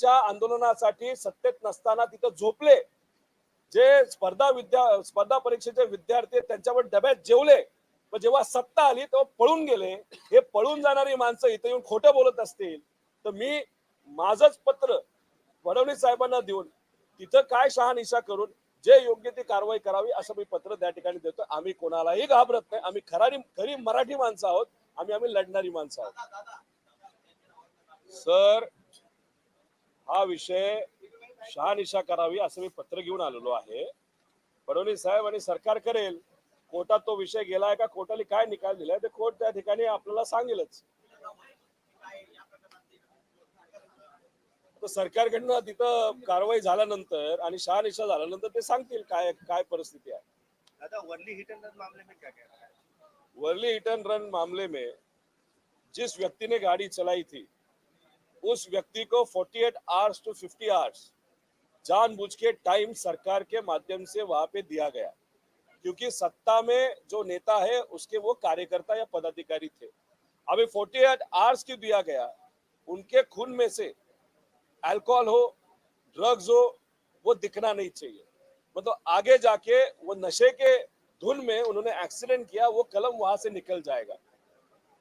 त्यांच्या आंदोलनासाठी सत्तेत नसताना तिथं झोपले. जे स्पर्धा विद्या स्पर्धा परीक्षेचे विद्यार्थी त्यांच्यावर डब्यात जेवले. पण जेव्हा सत्ता आली तेव्हा पळून गेले. हे पळून जाणारी माणसं इथे येऊन खोटं बोलत असतील. तर मी माझंच पत्र फडणवीस साहेबांना देऊन तिथं काय शहानिशा करून जे योग्य ती कारवाई करावी असं मी पत्र त्या ठिकाणी देतो आम्ही कोणालाही घाबरत नाही. आम्ही खरारी खरी मराठी माणसं आहोत. आम्ही आम्ही लढणारी माणसं आहोत. सर हा विषय शहानिशा करावी असं मी पत्र घेऊन आलेलो आहे. फडणवीस साहेब आणि सरकार करेल कोर्टात तो विषय गेलाय का कोर्टाने काय निकाल दिलाय ते कोर्ट त्या ठिकाणी आपल्याला सांगेलच. सरकारकडनं तिथं कारवाई झाल्यानंतर आणि शहानिशा झाल्यानंतर ते सांगतील काय काय परिस्थिती आहे. दादा वर्ली हिट एंड रन मामले में क्या कह रहा है? वर्ली हिट एंड रन मामले में जिस व्यक्ति ने गाड़ी चलाई थी उस व्यक्ति को 48 आवर्स टू 50 आवर्स जानबूझ के टाइम सरकार के माध्यम से वहाँ पे दिया गया। क्योंकि सत्ता में जो नेता है, उसके वो कार्यकर्ता या पदाधिकारी थे। अभी 48 आवर्स क्यों दिया गया? उनके खून में से अल्कोहल हो ड्रग्स हो, वो दिखना नहीं चाहिए। मतलब आगे जाके वो नशे के धुन में उन्होंने एक्सीडेंट किया, वो कलम वहाँ से निकल जाएगा।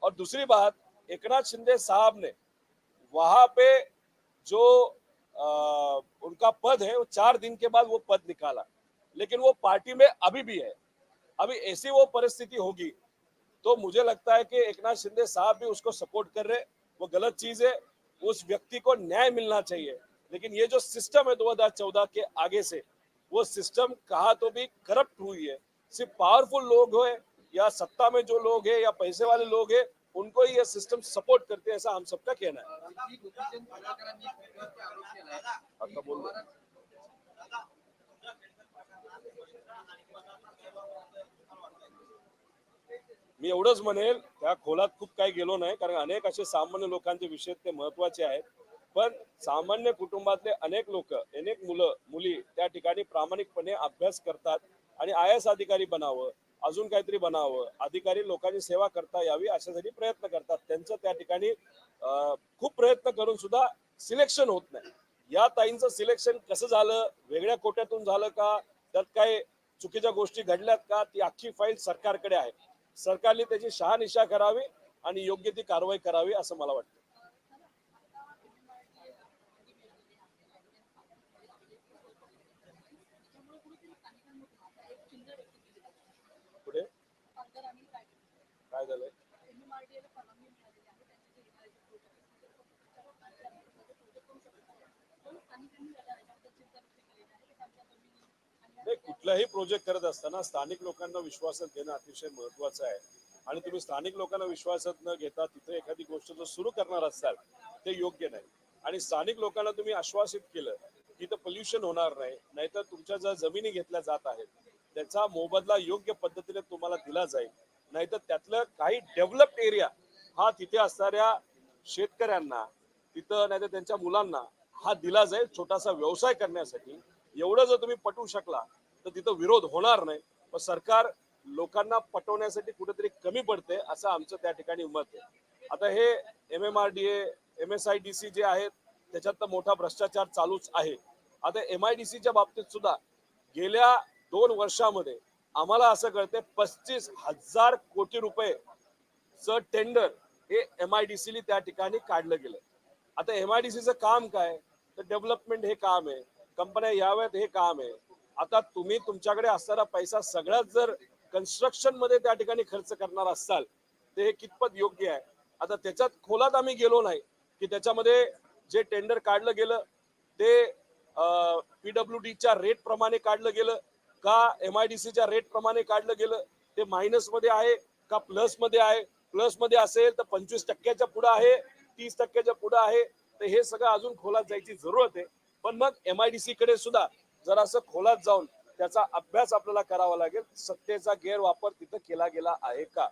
और दूसरी बात, एकनाथ शिंदे साहब ने वहाँ पे जो आ, उनका पद है वो चार दिन के बाद वो पद निकाला। लेकिन वो पार्टी में अभी भी है। अभी ऐसी वो परिस्थिति होगी तो मुझे लगता है कि एकनाथ शिंदे साहब भी उसको सपोर्ट कर रहे वो गलत चीज़ है। उस व्यक्ति को न्याय मिलना चाहिए। लेकिन ये जो सिस्टम है 2014 के आगे से वो सिस्टम कहा तो भी करप्ट हुई है। सिर्फ़ पावरफुल लोग हो या सत्ता में जो लोग है या पैसे वाले लोग हैं उनको ये सिस्टम सपोर्ट करते हैं ऐसा हम सबका कहना है। बोल मी एवढंच म्हणेल त्या खोलात खूप काही गेलो नाही कारण अनेक असे सामान्य लोकांचे विषय ते महत्त्वाचे आहेत. पण सामान्य कुटुंबातले अनेक लोक अनेक मुलं मुली त्या ठिकाणी प्रामाणिकपणे अभ्यास करतात आणि आय एस अधिकारी बनावं. अजून काहीतरी बनावं. अधिकारी लोकांची सेवा करता यावी अशासाठी प्रयत्न करतात. त्यांचं त्या ठिकाणी खूप प्रयत्न करून सुद्धा सिलेक्शन होत नाही. या ताईंचं सिलेक्शन कसं झालं? वेगळ्या कोट्यातून झालं का? त्यात काय चुकीच्या गोष्टी घडल्यात का? ती अख्खी फाईल सरकारकडे आहे. सरकारने त्याची शहानिशा करावी आणि योग्य ती कारवाई करावी असं मला वाटतं पुढे काय झालंय? कुठलाही प्रोजेक्ट करत असताना स्थानिक लोकांना विश्वासात घेणं अतिशय महत्वाचं आहे. आणि तुम्ही स्थानिक लोकांना विश्वासात न घेता तिथे एखादी गोष्ट जर सुरू करणार असाल ते योग्य नाही. आणि स्थानिक लोकांना तुम्ही आश्वासित केलं की इथं पोल्युशन होणार नाही नाहीतर तुमच्या ज्या जमिनी घेतल्या जात आहेत त्याचा मोबदला योग्य पद्धतीने तुम्हाला दिला जाईल. नाहीतर त्यातलं काही डेव्हलप्ड एरिया हा तिथे असणाऱ्या शेतकऱ्यांना तिथं नाहीतर त्यांच्या मुलांना हा दिला जाईल छोटासा व्यवसाय करण्यासाठी. एवढं जर तुम्ही पटवू शकला तर तिथं विरोध होणार नाही. पण सरकार लोकांना पटवण्यासाठी कुठेतरी कमी पडते असं आमचं त्या ठिकाणी मत आहे. आता हे M M R D M S I D C J आहेत त्याच्यात तर मोठा भ्रष्टाचार चालूच आहे. आता एम आय डी सीच्या बाबतीत सुद्धा गेल्या दोन वर्षामध्ये आम्हाला असं कळतंय पस्तीस हजार कोटी रुपये च टेंडर हे एम आय डी सी त्या ठिकाणी काढलं गेलं आता एम आय डी सीचं काम काय? तर डेव्हलपमेंट हे काम आहे कंपन्या याव्यात हे काम आहे. आता तुम्ही तुमच्याकडे असणारा पैसा सगळ्यात जर कन्स्ट्रक्शनमध्ये त्या ठिकाणी खर्च करणार असाल ते हे कितपत योग्य आहे? आता त्याच्यात खोलात आम्ही गेलो नाही की त्याच्यामध्ये जे टेंडर काढलं गेलं ते पीडब्ल्यू डीच्या रेट प्रमाणे काढलं गेलं का एम आय डी सीच्या रेट प्रमाणे काढलं गेलं? ते मायनसमध्ये आहे का प्लसमध्ये आहे? प्लसमध्ये असेल तर पंचवीस टक्क्याच्या पुढे आहे तीस टक्क्याच्या पुढे आहे. तर हे सगळं अजून खोलात जायची जरूरत आहे. पण मग एम आय डी सी कडे सुद्धा जर असं खोलात जाऊन त्याचा अभ्यास आपल्याला करावा लागेल. सत्तेचा गैरवापर तिथं केला गेला आहे का?